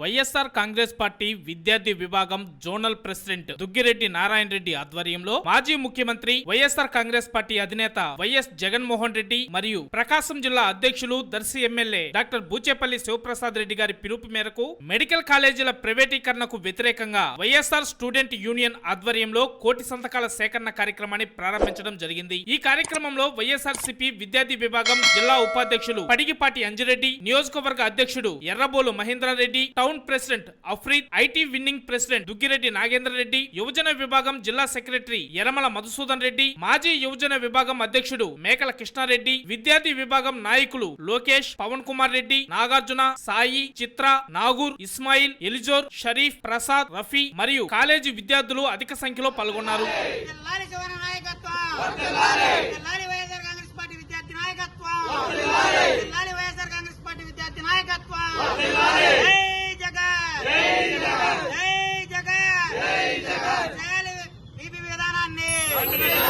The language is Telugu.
Y S R Congress party విద్యార్థి విభాగం జోనల్ ప్రెసిడెంట్ దుగ్గిరెడ్డి నారాయణ రెడ్డి ఆధ్వర్యంలో మాజీ ముఖ్యమంత్రి Y S R Congress party అధినేత వైఎస్ జగన్మోహన్ రెడ్డి మరియు ప్రకాశం జిల్లా అధ్యక్షులు దర్శి ఎమ్మెల్యే డాక్టర్ బూచేపల్లి శివప్రసాద్ రెడ్డి గారి పిలుపు మేరకు మెడికల్ కాలేజీల ప్రైవేటీకరణకు వ్యతిరేకంగా వైఎస్ఆర్ స్టూడెంట్ యూనియన్ ఆధ్వర్యంలో కోటి సంతకాల సేకరణ కార్యక్రమాన్ని ప్రారంభించడం జరిగింది. ఈ కార్యక్రమంలో వైఎస్ఆర్ సిపి విద్యార్థి విభాగం జిల్లా ఉపాధ్యక్షులు పడిగిపాటి అంజిరెడ్డి నియోజకవర్గ అధ్యక్షుడు Errabolu Mahendrareddy town president Afreed IT winning president Duggireddy Nagendra Reddy యువజన విభాగం జిల్లా సెక్రటరీ యరమల మధుసూదన్ రెడ్డి మాజీ యువజన విభాగం అధ్యక్షుడు మేకల కృష్ణారెడ్డి విద్యార్థి విభాగం నాయకులు లోకేష్ పవన్ కుమార్ రెడ్డి నాగార్జున సాయి చిత్ర నాగూర్ ఇస్మాయిల్ ఎలిజోర్ షరీఫ్ ప్రసాద్ రఫీ మరియు కాలేజీ విద్యార్థులు అధిక సంఖ్యలో పాల్గొన్నారు. Thank you.